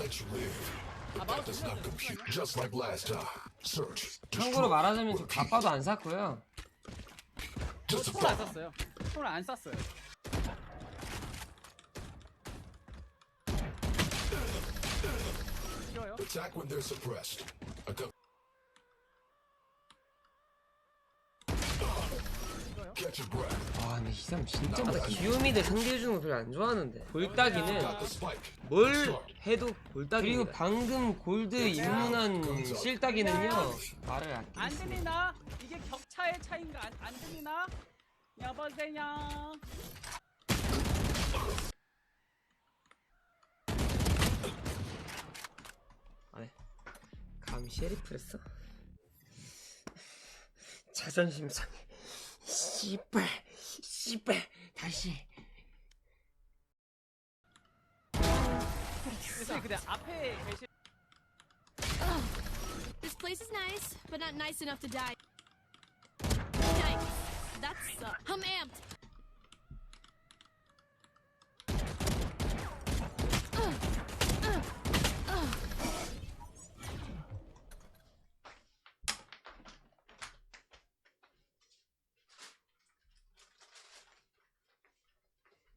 let you live. But that does not compute. Just like last time. Search. 참고로 Destroy. 말하자면 저 가빠도 안 샀고요. Just a 총을 안 thought. 쐈어요. 총을 안 쐈어요. 쉬워요? Attack when they're suppressed. A gu- Catch your breath. 희삼 진짜 못다 귀요미들 상대해주는 거 별로 안 좋아하는데 spike. 뭘 해도 볼따기 그리고 방금 골드 입문한 실따기는요 말을 안 아끼겠습니다 들리나? 이게 격차의 차이인가? 안, 안 들리나? 여보세요? 아네 감히 셰리프를 써? 자존심 상해 씨발 씨발 다시 그래서 근데 앞에 계신 This place is nice, but not nice enough to die. Yikes. That's uh, I'm amped.